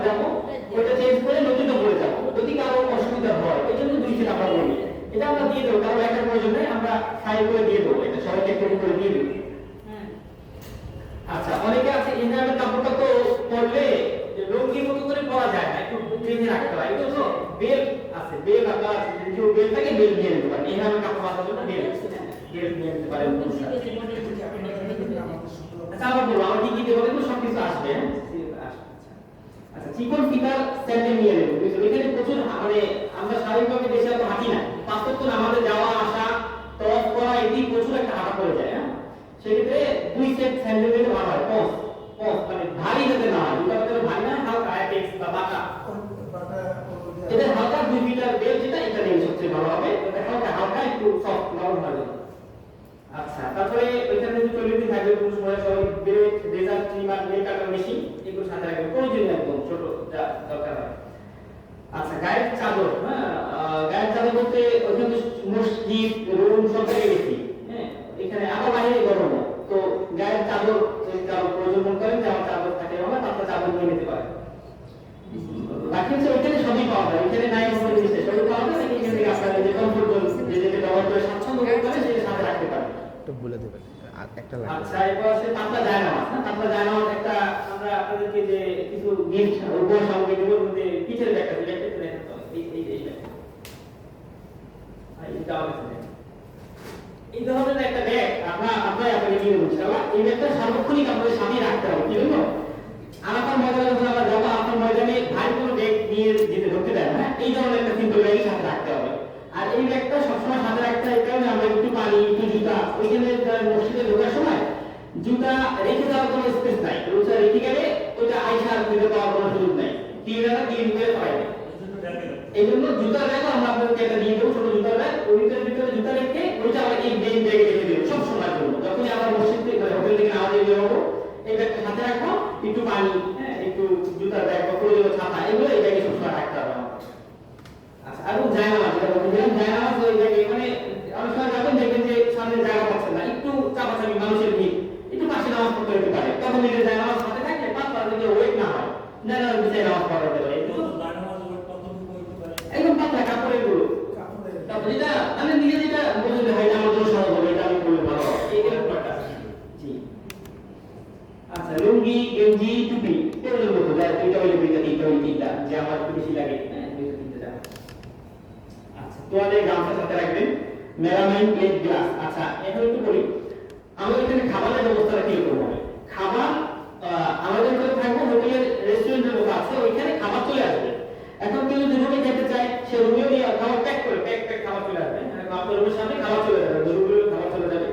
যাব যাব ওইটা চেঞ্জ করে নতুনটা পরে যাব যদি কারও অসুবিধা হয় এই জন্য দুই সেট আমরা বলি এটা আমরা দিয়ে দেবো কারও একটা প্রয়োজন আমরা ফাইল করে দিয়ে দেবো এটা সবাইকে একটু করে দিয়ে দেবো আচ্ছা অনেকে আছে ইনারের কাপড়টা তো পরলে রঙিন মতো করে পরা যায় না একটু বেঁধে রাখতে হয় এগুলো তো বেল আছে বেল আপনার আছে যদি কেউ বেল থাকে বেল নিয়ে নিতে পারেন ইনারের কাপড় বাঁধার জন্য বেল বেল নিয়ে নিতে পারেন আচ্ছা আবার বলব আমার কি কি দেবো সব কিছু আসবে হ্যাঁ? আচ্ছা চিকন ফিতার স্যান্ডেল নিয়ে নেব এখানে প্রচুর মানে আমরা স্বাভাবিকভাবে দেশে এত হাঁটি না। পাঁচটা তো আমাদের যাওয়া, আসা তরফ করা এটি প্রচুর একটা হাঁটা পড়ে যায় হ্যাঁ? সেক্ষেত্রে দুই সেট স্যান্ডেল নিতে ভালো হয়, পস পস মানে ভারী যাতে না হয়, দুটো ভিতরে ভারী না, হালকা অ্যাটেক্স বা বাঁকা এদের হালকা দুই মিটার বেল যেটা, এটা নিয়ে সবচেয়ে ভালো হবে। হালকা হালকা একটু সফট নরম হবে আচ্ছা তারপরে ওইখানে যদি চলে দিন থাকবে পুরুষ মহিলা সবাই বেরোয় razor trimmer nail cutter machine এগুলো সাথে রাখবেন প্রয়োজনীয় একদম ছোট যা দরকার হয়। আচ্ছা গায়ের চাদর হ্যাঁ গায়ের চাদর বলতে ওইখানে তো মসজিদ রুম সব জায়গায় গেছি হ্যাঁ এখানে আবার বাইরে গরম তো গায়ের চাদর যদি কারও প্রয়োজন মনে করেন যে আমার চাদর থাকে বাবা তারপর চাদর নিয়ে নিতে পারে বাকি হচ্ছে ওইখানে সবই পাওয়া যায় ওইখানে নাই কোনো জিনিস সবই পাওয়া যায় নাকি এখান থেকে আপনারা যে কমফোর্ট জোন যে যেটা ব্যবহার করে স্বাচ্ছন্দ্য বোধ করে সেটা সাথে রাখতে পারেন। একটু বলে দেবেন একটা লাগবে। আচ্ছা এরপর আছে পাতলা জায়নামাজ হ্যাঁ পাতলা জায়নামাজ একটা আমরা আপনাদেরকে যে কিছু গিফট উপহার সামগ্রী দেবো ওর মধ্যে পিঠের ব্যাগটা আছে ব্যাগটা একটু দেখাতে হবে এই এই এই ব্যাগটা নেই। এই ধরনের একটা ব্যাগ আমরা আমরা আপনাকে দিয়ে ইনশাআল্লাহ এই ব্যাগটা সার্বক্ষণিক আপনাদের সাথে রাখতে হবে কি জন্য আনাপার ময়দানে যখন আমরা যাব আনাপার ময়দানে ভারী কোনো ব্যাগ নিয়ে যেতে ধরতে দেয় না এই ধরনের একটা সিম্পল ব্যাগই সাথে রাখতে হবে। আর এই ব্যাগটা সবসময় সাথে রাখতে হয় কারণে আমরা একটু পানি, একটু জুতা, ওইখানে মসজিদে ঢোকার সময় জুতা রেখে দেওয়ার কোনো স্পেস নাই। জুতা রেখে গেলে ওইটা আইসা আর খুঁজে পাওয়ার কোনো সুযোগ নাই। ক্লিনাররা দিয়ে দিতে পারে না এই জন্য জুতার ব্যাগও আমরা আপনাদেরকে একটা দিয়ে দেবো ছোট জুতার ব্যাগ। ওইটার ভিতরে জুতা রেখে ওইটা আমরা এই ব্যাগ ব্যাগে রেখে দেবো, সব সময়ের জন্য। যখনই আমরা মসজিদ থেকে হোটেল থেকে নামাজে বের হব এই ব্যাগটা সাথে রাখব একটু পানি হ্যাঁ একটু জুতার ব্যাগ বা প্রয়োজনীয় ছাতা, এগুলো এই ব্যাগে সবসময় রাখতে হবে আচ্ছা আর জায়নামাজ যেটা বলছিলাম ওই ব্যাগে মানে অনেক সময় যাবেন দেখবেন যে সামনে জায়গা পাচ্ছেন না, একটু চাপাচাপি মানুষের ভিড়, একটু পাশে নামাজ পড়তে হতে পারে, তখন নিজের জায়নামাজ হাতে থাকলে পাঁচ পাঁচ যদি ওয়েট না হয়। জায়নামাজ বিছায় নামাজ পড়া যেতে পারে একটু একদম পাতলা কাপড়েরগুলো যেটা আমি নিজে যেটা বলছি যে ভাই আমার জন্য সহজ হবে এটা আমি করলে ভালো এরকম একটা জি। আচ্ছা লুঙ্গি, গেঞ্জি, টুপি প্রয়োজন মতো যায় দুইটা হইলে দুইটা, তিনটা হইলে তিনটা, যে আমার একটু বেশি লাগে হ্যাঁ আচ্ছা তোয়ালে গামছা সাথে রাখবেন। Melamine plate glass. আচ্ছা এখন একটু বলি, আমাদের এখানে খাবারের ব্যবস্থাটা কীরকম হবে? খাবার আমাদের এখানে থাকব হোটেলের রেস্টুরেন্টের মতো আছে, ওইখানে খাবার চলে আসবে। এখন কেউ যদি রুমে খেতে চায়, সে রুমেও নিয়ে খাবার প্যাক করে প্যাক প্যাক খাবার চলে আসবে আপনার রুমের সামনে খাবার চলে যাবে রুমে খাবার চলে যাবে।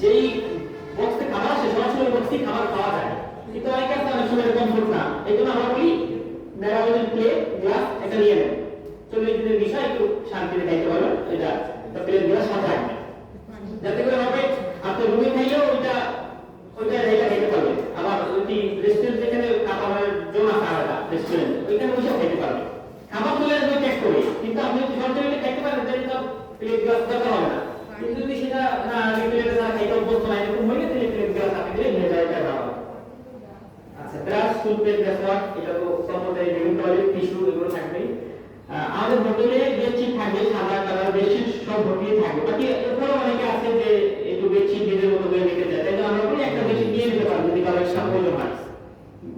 যেই বক্সে খাবার আসে, সরাসরি বক্সে খাবার খাওয়া যায়। কিন্তু অনেক আছে অনেক সময় কমফোর্ট না। এই জন্য আমরা বলি মেরামতের প্লেট গ্লাস, এটা নিয়ে নেন। চল্লিশ দিনের বিষয় একটু শান্তিতে খাইতে পারবেন। এটা প্লেট গ্লাস সাথে রাখবেন। যাতে করে হবে, আপনি রুমে খাইলেও ওইটা ওইটা জায়গা খেতে পারবেন। আবার যদি রেস্টুরেন্ট যেখানে খাবারের জন্য আলাদা রেস্টুরেন্ট ওইখানে বসে খেতে পারবেন। খাবার চলে আসবে ট্যাক করে কিন্তু আপনি যদি সরকারি খাইতে পারেন তাহলে তো প্লেট গ্লাস দরকার হবে না। কিন্তু যদি সেটা না আগে প্লেটে না খাইতে অভ্যস্ত না, এরকম হইলে তাহলে প্লেট গ্লাস ভালো। আচ্ছা আমাদের হোটেলে বেডশিট থাকবে, সাদা কালার বেশি সব ভর্তি থাকে বাকি এরপরে অনেকে আছে যে একটু বেডশিট নিজের মতো করে নিতে চায় তাই জন্য আমরা বলি একটা বেডশিট নিয়ে নিতে পারব যদি কারও এক্সট্রা প্রয়োজন হয়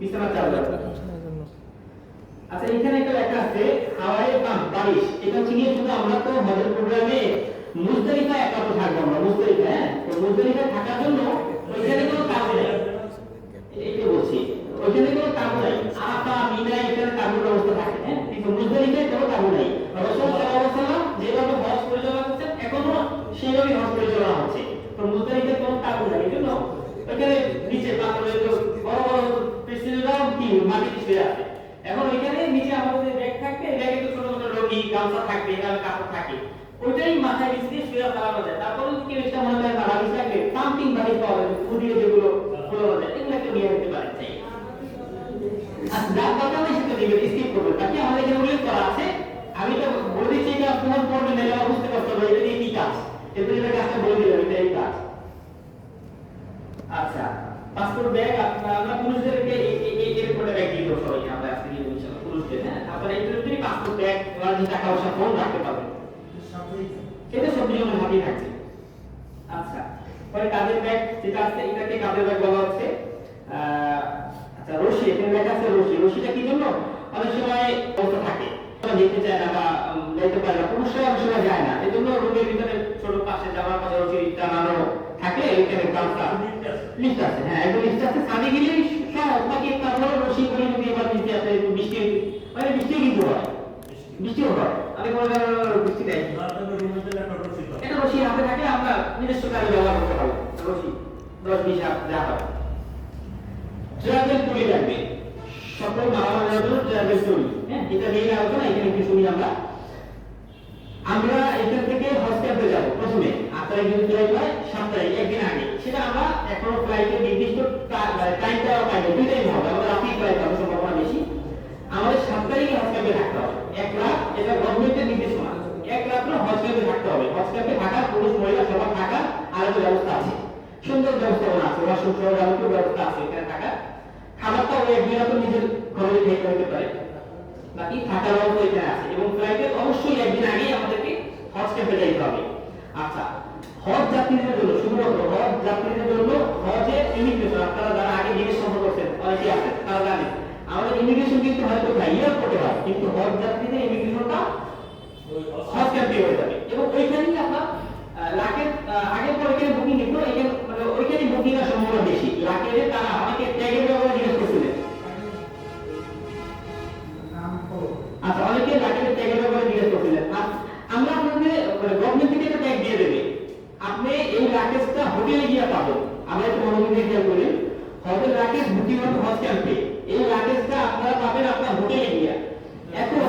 বিছানা চাদর আচ্ছা এখানে একটা লেখা আছে হাওয়াই পাম্প বারিশ এটা হচ্ছে গিয়ে শুধু আমরা তো হজের প্রোগ্রামে মুজদালিফা একাত্র থাকব আমরা মুজদালিফা হ্যাঁ তো মুজদালিফা থাকার জন্য ওইখানে কোনো কাজ নেই এইটা বলছি ওইখানে কোনো কাবু নাই আরাফা মিনা এখানে কাবুর ব্যবস্থা থাকে হ্যাঁ কিন্তু মুজদালিফায় কোনো কাবু নাই রাসূল সাল্লাল্লাহু আলাইহি ওয়াসাল্লাম যেভাবে হজ পরিচালনা করছেন এখনও সেইভাবেই হজ পরিচালনা হচ্ছে তো মুজদালিফায় কোনো কাবু নাই এজন্য ওইখানে নিচে পাথরের বড় বড় মাটিতে আছে? এখন ওইখানে নিচে আমাদের ব্যাগ থাকবে ব্যাগে তো ছোট ছোট রোগী গামছা থাকবে এখানে কাপড় থাকে। ওইটাই মাথায় নিচে দিয়ে শুয়ে ফেলানো যায়। তারপরে যদি একটা মনে হয় বালিশ থাকবে পাম্পিং বালিশ পাওয়া যাবে ফুটিয়ে যেগুলো ফোলানো যায়, এগুলো একটা নিয়ে নিতে পারে যার দরকার নেই সেটা দিবেন স্কিপ করবেন বাকি আমাদের এখানে উল্লেখ করা আছে, আমি তো বলে দিচ্ছি এটা আপনার পড়বেন এটা বুঝতে কষ্ট হবে, এটা কি কাজ? এটা কাজটা বলে দিলাম, এটা এই কাজ। আচ্ছা পাসপোর্ট ব্যাগ আপনার আমরা পুরুষদেরকে এই এই এই এরপরে ব্যাগ দিয়ে দেবো সবাই আমরা পাসপোর্ট ব্যাগ ওনার যে টাকা পয়সা ফোন রাখতে পারবেন এটা সব নিয়মের হাতেই থাকবে আচ্ছা পরে কাজের ব্যাগ যেটা আছে, এটাকে কাজের ব্যাগ বলা হচ্ছে? আচ্ছা রশি, এখানে লেখা আছে রশি। রশিটা কি জন্য? অনেক সময় অবস্থা থাকে যেতে চায় না বা যাইতে পারে না। পুরুষ অনেক সময় যায় না। এই জন্য রোগের ভিতরে ছোট পাশে জামার পাশে রশি টানানো। থাকে এখানে গামছা লিস্ট আছে হ্যাঁ এটা রশি হাতে থাকলে আমরা এখানে শুনি আমরা। আমরা এখান থেকে হজ যাব প্রথমে। আগে। ফ্লাইটের আছে। সুন্দর ব্যবস্থা আছে এখানে থাকার। খাবারটা ওই একদিন নিজের পারে। বাকি থাকার এখানে আছে। এবং ফ্লাইটে অবশ্যই একদিন আগেই আমাদেরকে হজ হবে। আচ্ছা হজ যাত্রীদের জন্য শুধুমাত্র হজ যাত্রীদের জন্য হজে ইমিগ্রেশন আপনারা যারা আগে জিনিস সফর করছেন, অনেকেই আছেন তারা জানেন আমাদের ইমিগ্রেশন কিন্তু হয়তো ভাইয়ার করতে হয়, কিন্তু হজ যাত্রীদের ইমিগ্রেশনটা হজ ক্যাম্পে হয়ে যাবে। এবং ওইখানেই আপনার লাখের আগের পর এখানে বুকিং নিত এখানে মানে বুকিং এর সম্ভাবনা বেশি। লাখের তারা আমাকে ট্যাগের ব্যাপারে জিজ্ঞেস করছিলেন আচ্ছা অনেকে লাখের ট্যাগের ব্যাপারে জিজ্ঞেস করছিলেন আর আমরা আপনাদের মানে গভর্নমেন্ট থেকে একটা ট্যাগ দিয়ে দেবে আপনি এই লাকেজটা হোটেলে গিয়ে পাবেন আমরা একটু মনোযোগ দিয়ে খেয়াল করি লাকেজ বুকিং হবে হজ ক্যাম্পে এই লাকেজটা আপনারা পাবেন আপনার হোটেলে গিয়ে। এখন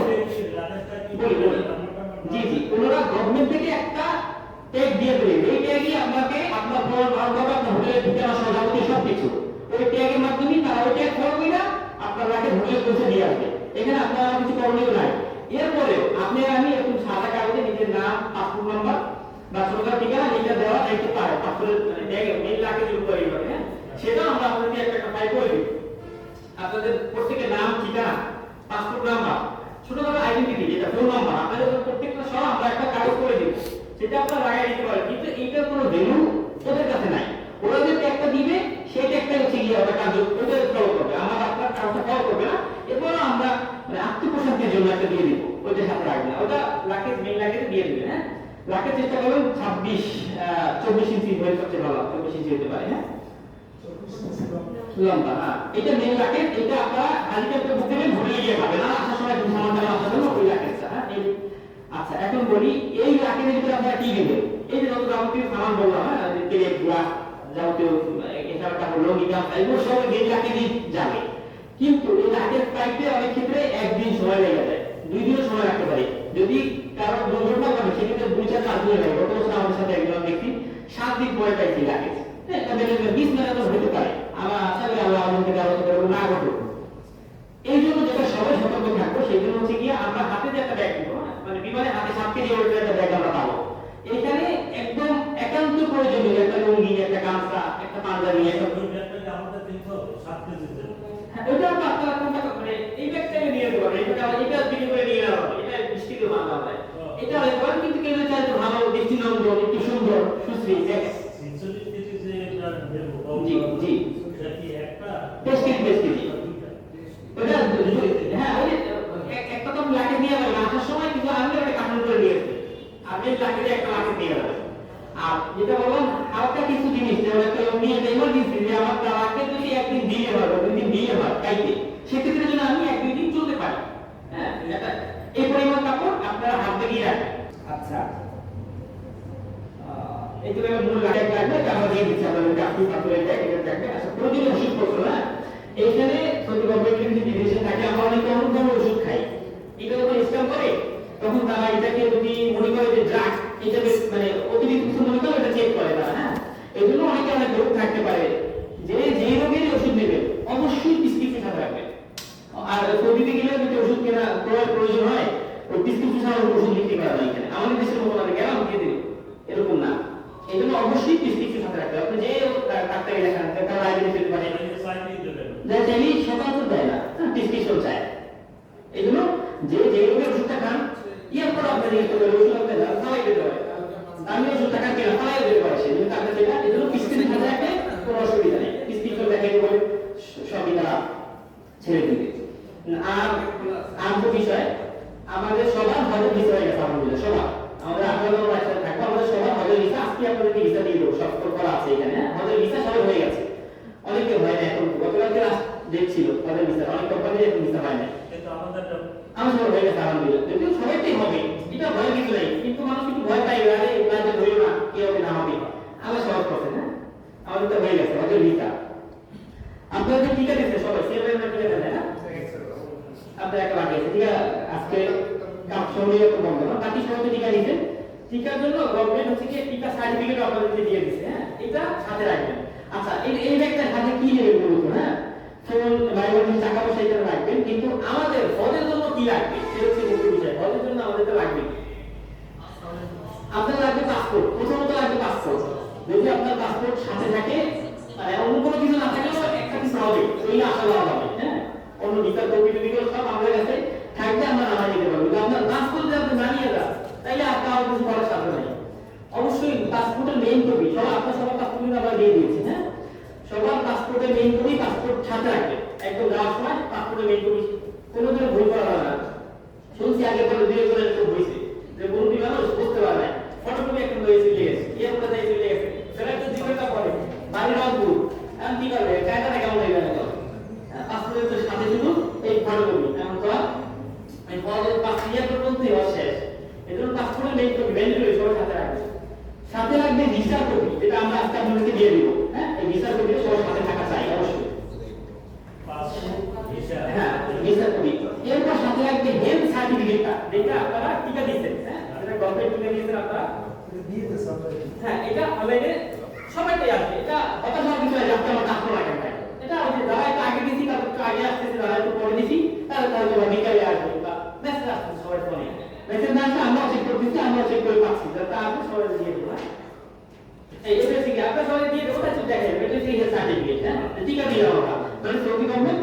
জি জি। ওনারা গভর্নমেন্ট থেকে একটা ট্যাগ দিয়ে দেবে এই ট্যাগই আপনাকে আপনার ফোন নাম্বার আপনার হোটেলের ঠিকানা যাবতীয় সব কিছু ওই ট্যাগের মাধ্যমে তারা ওই ট্যাগ ফলো করে আপনার রাখে হোটেলে পৌঁছে দিয়ে আসবে। এখানে আপনার কিছু করণীয় নাই। এরপরে আপনি আমি একটু সাদা কাগজে নিজের নাম পাসপোর্ট নাম্বার বা ছোটখাটো ঠিকানা, যেটা দেওয়া যাইতে পারে পাসপোর্টের ট্যাগ মেইল রাখে যে উপরে হ্যাঁ? সেটা আমরা আপনাদের একটা একটা ফাইল করে আপনাদের প্রত্যেকের নাম, ঠিকানা, পাসপোর্ট নাম্বার, ছোটখাটো আইডেন্টিটি যেটা ফোন নাম্বার আপনাদের প্রত্যেকটা সহ আমরা একটা কাগজ করে দিব। সেটা আপনারা লাগাই দিতে পারেন। কিন্তু এইটার কোনো ভ্যালু ওদের কাছে নাই। ওরা যে ট্যাগটা দিবে সেই ট্যাগটা হচ্ছে গিয়ে ওটা কাজ ওদের ফলো করবে। আমার আপনার কাজটা ফলো করবে না। এরপরও আমরা মানে আত্মপ্রশান্তির জন্য একটা দিয়ে দিব। ওইটা সাথে রাখবে না। ওটা লাখের মেইন লাখের দিয়ে দিবে হ্যাঁ? লাখের চেষ্টা করবেন ছাব্বিশ চব্বিশ ইঞ্চি হয়ে সবচেয়ে ভালো চব্বিশ ইঞ্চি হতে পারে হ্যাঁ? যাবে। কিন্তু এই পাইতে অনেক ক্ষেত্রে একদিন সময় লেগে যায়, দুই দিনও সময় রাখতে পারে। যদি কারও দুর্ঘটনা ঘটে, সেক্ষেত্রে দুই চার দিন লাগে। গত বছর আমাদের সাথে একজন ব্যক্তি, সাত দিন পরে পাইছি লাগেজ হ্যাঁ এই হাতে একটা ব্যাগ মানে হ্যাঁ, মানে এই ব্যাগটাকে এটা এটা কিন্তু কেউ তো ভালো দৃষ্টিনন্দন একটু সুন্দর সুশ্রী জি জি। হ্যাঁ সেক্ষেত্রে যেন আমি এক দুই দিন চলতে পারি। হ্যাঁ এই পরিমাণ কাপড় আপনারা হাতে গিয়ে রাখেন আচ্ছা। থাকবে আচ্ছা সৌদি গভর্নমেন্টের যদি বিদেশে থাকে আমরা অনেকে অনেক ওষুধ খাই। এটা যখন করে, তখন তারা এটাকে যদি মনে করে যে ড্রাগ মানে অতিরিক্ত কিছু মনে করে এটা চেক করে তারা হ্যাঁ? এই জন্য অনেকে অনেক রোগ থাকতে পারে। যে যে রোগের ওষুধ নেবে, অবশ্যই প্রেসক্রিপশন রাখবে আর সৌদিতে গেলে যদি ওষুধ কেনা প্রয়োজন হয়, ওই প্রেসক্রিপশন ওষুধ লিখতে পারা এখানে। আমাদের দেশের মতো না গেলাম দিল এরকম না এই জন্য অবশ্যই প্রেসক্রিপশন সাথে রাখতে হবে আপনি যে ডাক্তারে দেখান তার আগে দিতে পারে যা চাইলেই সকাল দেয় না প্রেসক্রিপশন চায় এই জন্য যে যে রোগের ওষুধটা ছেড়ে দিবে আর আর বিষয় আমাদের সবার হজের ভিসা হয়ে গেছে আলহামদুলিল্লাহ সবার। আমাদের আঠারো থাকব আমাদের সবার হজের ভিসা আজকে আপনাদেরকে ভিসা দিয়ে দেবো সব করা আছে এখানে হ্যাঁ? হজের ভিসা সবার হয়ে গেছে। অনেকে হয় না এখন গতকালকে হজের ভিসা অনেক কোম্পানির এখন ভিসা হয় না আমাদের আমার সবার হয়ে গেছে আলহামদুলিল্লাহ। সবাইটাই হবে এটা ভয় কিছু নাই কিন্তু মানুষ একটু ভয় পাই আরে এবার যে ধরিও না কি হবে না হবে। আল্লাহ সহজ করছে না আমাদের তো হয়ে গেছে হজের ভিসা আপনাদের টিকা দিচ্ছে সবাই সিএমএ টিকা দেন না? আপনার একটা আছে ঠিক আজকে কাপ সরিয়ে তো বন্ধ, না? বাকি সবাই টিকা নিছেন টিকার জন্য গভর্নমেন্ট হচ্ছে কি টিকা সার্টিফিকেট আপনাদেরকে দিয়ে দিচ্ছে হ্যাঁ? এটা সাথে রাখবেন। আচ্ছা এই এই ব্যাগটা সাথে কি নেবেন বলুন হ্যাঁ? ফোন, বাইরের টাকা পয়সা এখানে রাখবেন, কিন্তু আমাদের হজের জন্য কি লাগবে? সেটা হচ্ছে মুখ্য বিষয়। হজের জন্য আমাদের তো লাগবে আপনার লাগবে পাসপোর্ট প্রথমত লাগবে পাসপোর্ট যদি আপনার পাসপোর্ট সাথে থাকে অন্য কোনো কিছু না কিছু হবে আশা করা হবে হ্যাঁ? অন্য কপি টপি গুলো সব আমাদের কাছে থাকবে, আমরা নামাই দিতে পারব। যদি আপনার পাসপোর্ট যদি আপনি জানিয়ে দেন, তাইলে আর কিছু করার সাথে নাই। অবশ্যই পাসপোর্টের মেইন কপি সব আপনার সবার পাসপোর্ট কিন্তু আমরা দিয়ে দিয়েছি হ্যাঁ? সবার পাসপোর্টের মেইন কপি পাসপোর্ট সাথে রাখবে। একদম যাওয়ার সময় পাসপোর্টের মেইন কপি কোনো দিনও ভুল করা যাবে না। শুনছি আগে পরে দুই একজনের একটু হয়েছে, যে মুরব্বী মানুষ বুঝতে পারে না ফটোকপি একটা লয়ে চলে গেছে ইয়ে করে দিয়ে, চলে গেছে। সেটা একটু জিজ্ঞাসা করে বাড়ির রংপুর। এখন কি করবে? কায়দাটা কেমন হয়ে গেল পাসপোর্টের তো সাথে শুধু এই ফটোকপি এখন তো এই ফটোর পাঁচ ইয়ার পর্যন্ত হওয়া শেষ এই পাসপোর্টের মেইন কপি সবার সাথে রাখবে। সাথে রাখবে ভিসা কপি যেটা আমরা আজকে আপনাদেরকে দিয়ে দিব। হ্যাঁ এই ভিসা কপি সবার সাথে থাকা চাই, অবশ্যই। হ্যাঁ এরপর সাথে রাখবে হেলথ সার্টিফিকেটটা যেটা আপনারা টিকা হ্যাঁ দিয়েছেন আপনারা। হ্যাঁ এটা অনলাইনে সবাইটাই এটা আগে দিছি আগে আসতেছে যারা একটু পরে দিছি তারা তাহলে বিকালে সবাই ফোনে মেসেজ না আমরাও চেক করতেছি আমরাও চেক করে পাচ্ছি যাতে আসবে সবাই দিয়ে দেবো? এই এটা হচ্ছে কি আপনার সবাই দিয়ে দেবো তাহলে দেখেন এটা হচ্ছে হেলথ সার্টিফিকেট হ্যাঁ টিকা দিয়ে হবে মানে সৌদি গভর্নমেন্ট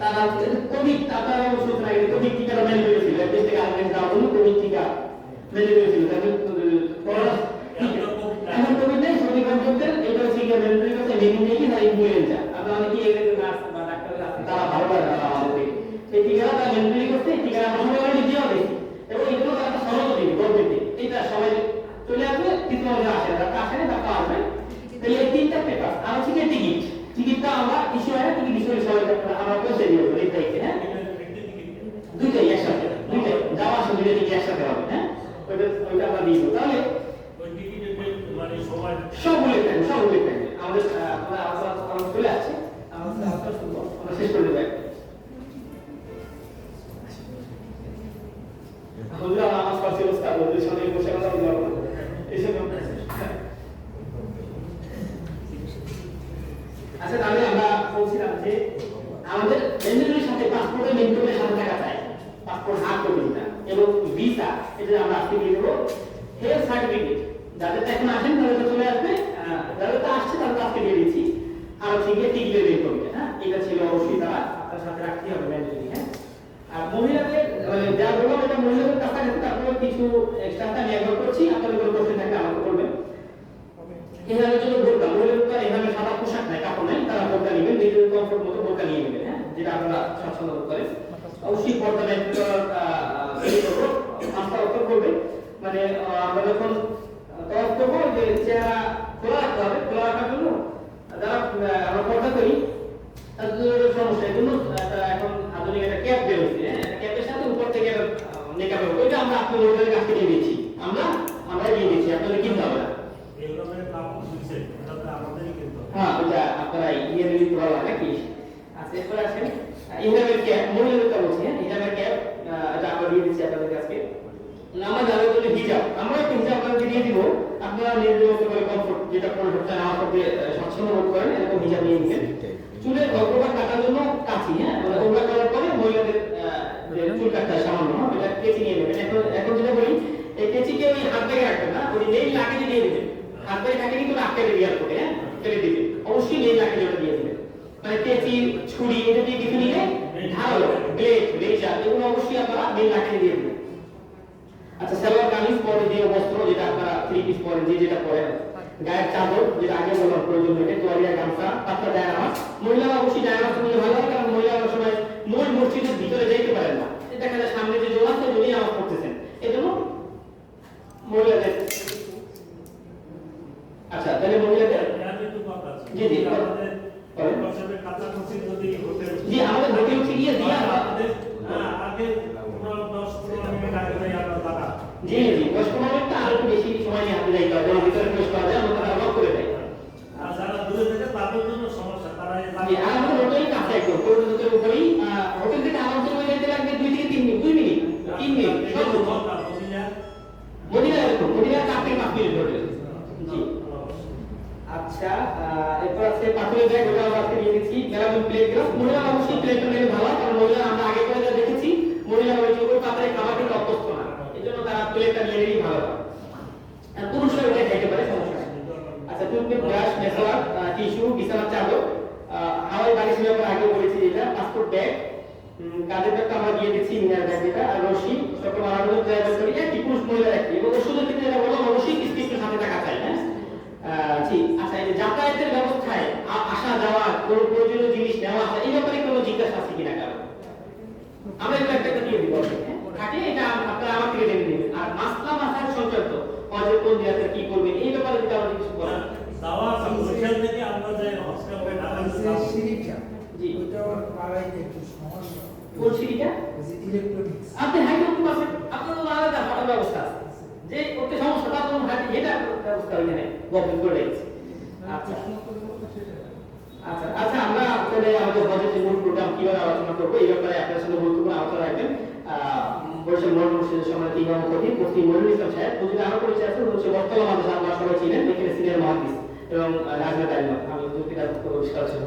তারা কোভিড জানেন আগে কোভিড টিকা মেনে করেছিল দেশ থেকে আনলেন দেওয়ার জন্য কোভিড টিকা মেনে করেছিল তাদের করোনা এখন কোভিড নেই সৌদি গভর্নমেন্টের এটা হচ্ছে কি মেনে করেছে মেনে নিয়ে কি তারা ইনফ্লুয়েঞ্জা আপনারা অনেকে এগুলো নার্স বা ডাক্তার আছে তারা ভালো লাগে তারা আমাদের থেকে এই টিকাটা তারা মেনে করছে এই টিকা আমরা সবাই অলরেডি দেওয়া দিয়েছি এবং এগুলো তারা একটা সনদ দিবে গভর্নমেন্ট থেকে এটা সবাই চলে আসবে কিছু মধ্যে আসে না তারা আসে না তারা আসবে তাহলে এই তিনটা পেপার আর হচ্ছে কি টিকিট টিকিটটা আমরা ইস্যু হয় না টিকিট ইস্যু সবাই আমরা পৌঁছে দিয়ে দেবো এই তারিখে হ্যাঁ দুইটাই একসাথে দুইটাই যাওয়া আসা দুইটা টিকিট একসাথে হবে হ্যাঁ ওইটা ওইটা আমরা দিয়ে দেবো তাহলে ওই টিকিটের মানে সময় সব উল্লেখ থাকবে সব উল্লেখ থাকবে আমাদের আহ, আমরা আমরা আমরা চলে আসছি আমাদের আপনার শুনব আমরা শেষ করে দেবো হুজুর আমার নামাজ পড়ছি অবস্থা হুজুরের সঙ্গে বসে কথা বলতে পারব না। এইসব আচ্ছা তাহলে আমরা বলছিলাম যে আমাদের মেনুর সাথে পাসপোর্টের মেনুর সাথে থাকা চাই। পাসপোর্ট হার্ড কপিটা এবং ভিসা এটা আমরা আজকে দিয়ে দেবো হেলথ সার্টিফিকেট যাদের এখন আসেন তাদের তো চলে আসবে। যাদের তো আসছে তাদের আজকে দিয়ে দিচ্ছি। আর গিয়ে টিকিটের বের কপিটা হ্যাঁ? এটা ছিল অবশ্যই তারা আপনার সাথে রাখতে হবে ম্যান্ডেটরি হ্যাঁ? আর মহিলাদের মানে যা বললাম, এটা মহিলাদের কাছাকাছি তারপরে কিছু এক্সট্রা আমি একবার করছি। আপনাদের কোনো কোশ্চেন থাকলে আমাকে বলবেন। এখানের জন্য বোরকা মহিলাদের তো সাদা পোশাক নাই, কাপড় নাই, তারা বোরকা নেবেন, নিজেদের কমফোর্ট মতো বোরকা নিয়ে নেবেন। যেটা আপনারা স্বাচ্ছন্দ্য করেন অবশ্যই মেনটেন করার তৈরি করব মানে আমরা যখন তরফ করব যে চেহারা খোলা রাখতে হবে খোলা রাখার জন্য যারা আমরা পর্দা করি তাদের সমস্যা। জন্য এখন আধুনিক একটা ক্যাপ বের হয়েছে হ্যাঁ? একটা ক্যাপের সাথে উপর থেকে মেকআপ ওইটা আমরা আপনাদের কাছ থেকে দিয়েছি। আমরা আমরা দিয়ে দিয়েছি আপনাদের কিনতে হবে না। মানে দিচ্ছে হ্যাঁ ওটা আপনারা ইয়ে নাকি? আচ্ছা এরপরে আসেন ইনকামের ক্যাপ মহিলাদের তো বলছি হ্যাঁ? ইনকামের ক্যাপ এটা আমরা দিয়ে দিচ্ছি আপনাদের কাছে। আমরা যারা জন্য হিজাব। আমরা একটা হিজাব আপনাদেরকে দিয়ে দিব। আপনারা নিজেদের মতো করে কমফোর্ট যেটা পরে সবচেয়ে নামাজ পড়তে আহ, স্বচ্ছন্দ বোধ করেন এরকম হিজাব নিয়ে নিবেন। চুলের অগ্রভাগ কাটার জন্য কাছি হ্যাঁ? মানে অগ্রভাগ কাটার পরে মহিলাদের চুল কাটতে সামান্য হ্যাঁ, ওটা কেচি নিয়ে নেবেন। এখন এখন যেটা বলি এই কেচিকে ওই হাত থেকে রাখবেন না ওই নেই লাকেজে দিয়ে দিবেন। হাত থেকে থাকে কিন্তু আটকে দেবে ইয়ার হ্যাঁ? ফেলে দিবে অবশ্যই নেই ওটা দিয়ে দিবেন। মানে ছুরি এটা দিয়ে কিছু নিলে ধারালো ব্লেড রেজা এগুলো অবশ্যই আপনারা মেন রাখিয়ে দিয়ে দেবেন। আচ্ছা সালোয়ার কামিজ পরে যে বস্ত্র যেটা আপনারা থ্রি পিস পরে যে যেটা পরেন গায়ের চাদর যেটা আগে বললাম প্রয়োজন থেকে তোয়ালিয়া গামছা পাতলা ডায়ানামাজ মহিলা অবশ্যই ডায়ানামাজ নিলে ভালো হয় কারণ মহিলা অনেক সময় মূল মসজিদের ভিতরে যাইতে পারেন না। দেখা যায় সামনে যে জোড়া তো উনি আমার করতেছেন এজন্য মহিলাদের আচ্ছা তাহলে মহিলাদের জি জি জি আমাদের ভোটে হচ্ছে গিয়ে দিয়া আগে জি জি দশ পনেরো আর একটু বেশি সময় নিয়ে হাতে যাইতে হবে ভিতরে টিস্যু বিছানার চাদর আহ, হাওয়াই বালিশ আগে বলেছি যেটা পাসপোর্ট ব্যাগ কাজের ব্যাগটা আমরা দিয়ে দিচ্ছি ইনার ব্যাগ যেটা আর রশি সকল আলাদা ড্রাইভার করি একটি পুরুষ মহিলা একটি এবং ওষুধের ক্ষেত্রে যেটা বললাম অবশ্যই কিছু কিছু সাথে টাকা চাই হ্যাঁ? জি আচ্ছা এই যাতায়াতের ব্যবস্থায় আসা যাওয়া কোনো প্রয়োজনীয় জিনিস নেওয়া আসা এই ব্যাপারে কোনো জিজ্ঞাসা আছে কিনা কারণ আমরা এগুলো একটা একটা দিয়ে দিব হ্যাঁ? থাকে এটা আপনারা আমার থেকে জেনে নেবেন আর মাসলা মাসার সংক্রান্ত হজের কোন দিয়াতে কি করবেন এই ব্যাপারে যদি আমাদের কিছু বলেন দাওয়া বরিশাল থেকে আমরা যে হসপিটালে ঢাকা যে গেছিলাম, সিঁড়িটা, জি। ওইটা পাড়ায় একটু সমস্যা। কোন সিঁড়িটা? ওই আপনি হাইটে উঠতে পারছেন আপনার তো আলাদা হাঁটার ব্যবস্থা আছে। যে ওতে সমস্যা তার জন্য হাঁটি এটা ব্যবস্থা ওইখানে গভর্নমেন্ট করে রেখেছে। আচ্ছা। আচ্ছা আচ্ছা আমরা আমাদের হজের মূল প্রোগ্রাম কীভাবে আলোচনা করব এই ব্যাপারে আপনার সাথে গুরুত্বপূর্ণ আলোচনা রাখবেন। আহ, বরিশাল মনোর মসজিদের সময় ইমাম খতিব মুফতি মনিরুল ইসলাম সাহেব যদি আরও পরিচয় আছে হচ্ছে বর্তমান মাদ্রাসা আমরা সবাই ছিলেন এখানে সিনিয়র মহাদিস। এবং রাজনাথ আলিমা আমি দুটি তার পরিষ্কার ছিল